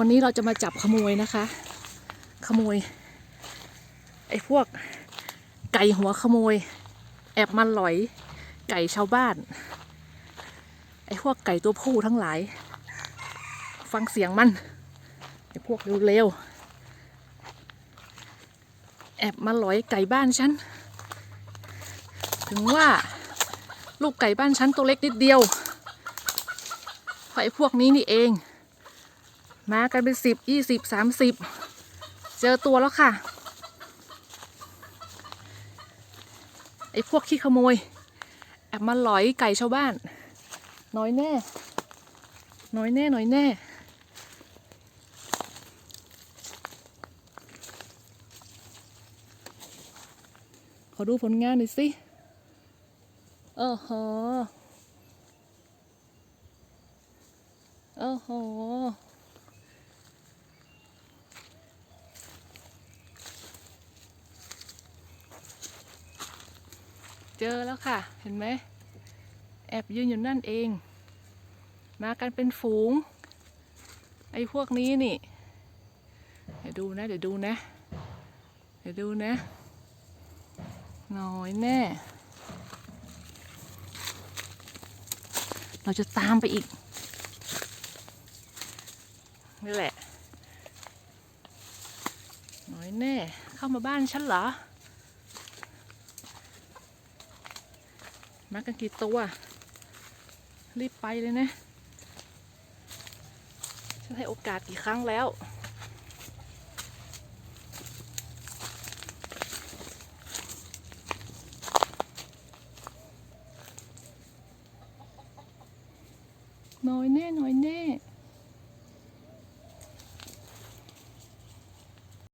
วันนี้เราจะมาจับขโมยนะคะ ขโมย ไอ้พวกไก่หัวขโมย แอบมันหลอย ไก่ชาวบ้าน ไอ้พวกไก่ตัวผู้ทั้งหลาย ฟังเสียงมันไอ้พวกเร็วๆแอบมาหลอยไก่บ้านฉันถึงว่าลูกไก่บ้านฉันตัวเล็กนิดเดียวเพราะไอ้พวกนี้นี่เอง มากันเป็นสิบยี่สิบสามสิบเจอตัวแล้วค่ะ ไอ้พวกขี้ขโมย แอบมาหลอยไก่ชาวบ้าน น้อยแน่ น้อยแน่ น้อยแน่ขอดูผลงานหน่อยสิโอ้โหโอ้โห เจอแล้วค่ะ เห็นไหม แอบยืนอยู่นั่นเอง มากันเป็นฝูง ไอ้พวกนี้นี่ เดี๋ยวดูนะ เดี๋ยวดูนะ เดี๋ยวดูนะ น้อยแน่ เราจะตามไปอีก นี่แหละ น้อยแน่ เข้ามาบ้านฉันเหรอ มากันกี่ตัว รีบไปเลยนะฉันให้โอกาสกี่ครั้งแล้ว น้อยแน่ น้อยแน่